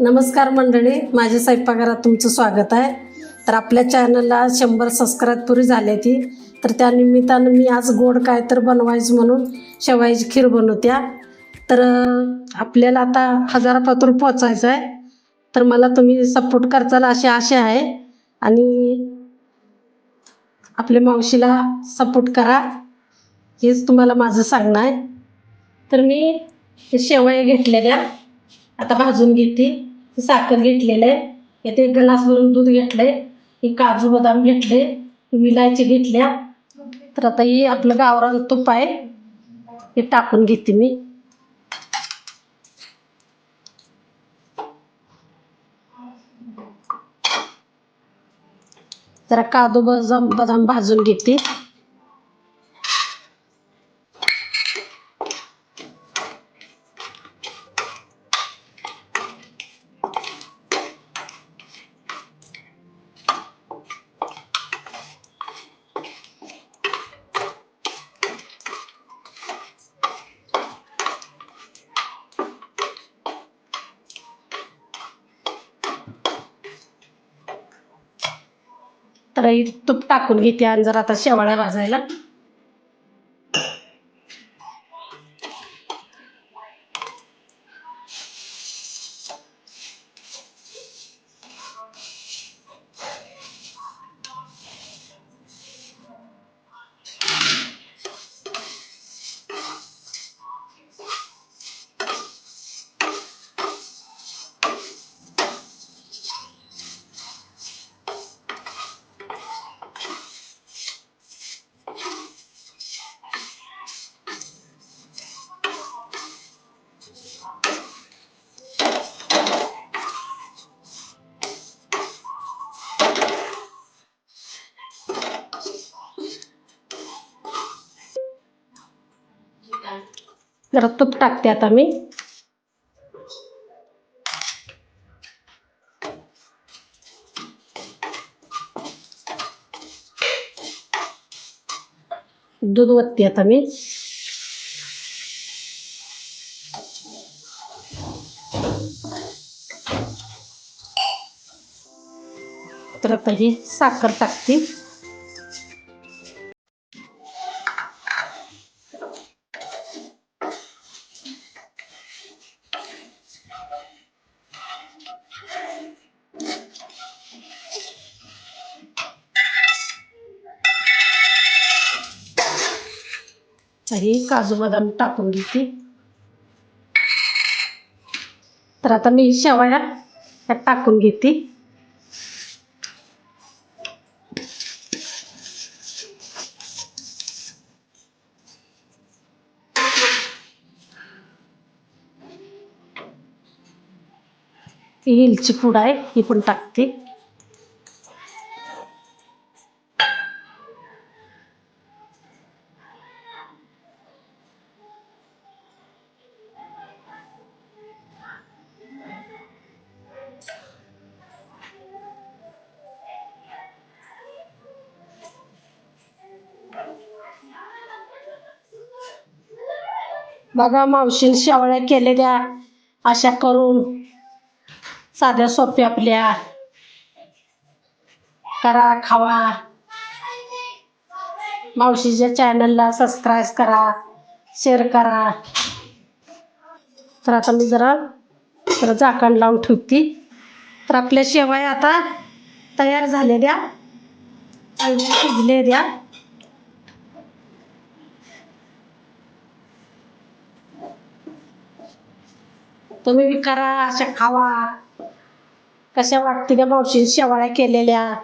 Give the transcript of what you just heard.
नमस्कार मंडळी माझ्या स्वयंपाकघरात तुमचं स्वागत आहे. तर आपल्या चॅनलला शंभर सबस्क्राईब पुरी झाली ती. तर त्या निमित्तानं मी आज गोड काय तर बनवायचं म्हणून शेवायची खीर बनवत्या. तर आपल्याला आता हजारापात्र पोचायचं आहे. तर मला तुम्ही सपोर्ट करचाल अशी आशा आहे. आणि आपल्या मावशीला सपोर्ट करा. हेच तुम्हाला माझं सांगणं आहे. तर मी हे शेवया घेतलेल्या. आता भाजून घेते. साखर घेतलेलं आहे. येथे ग्लास भरून दूध घेतलंय. ही काजू बदाम घेतले विलायची घेतल्या. तर आता ही आपलं गावरान तूप आहे. हे टाकून घेते मी. जरा काजू बदाम बदाम भाजून घेते. तर तूप टाकून घेते आणि जरा आता शेवाळ्या भाजायला. जरा तूप टाकते आता मी. दूध ओतते आता मी. तर आता ही साखर टाकते. तरी काजू बदाम टाकून घेते. तर आता मी शेवया टाकून घेते. ही वेलची पूड आहे ही पण टाकते. बघा मावशीने शेवळ्या केलेल्या अशा करून साध्या सोप्या आपल्या. करा खावा. मावशीच्या चॅनलला सबस्क्राईब करा शेअर करा. तर आता मी जरा जरा झाकण लावून ठेवते. तर आपल्या शेवाय आता तयार झालेल्या. शिजले शिजलेल्या. तुम्ही विकारा करा अशा खावा. कशा वाटते त्या शेवाळ्या केलेल्या?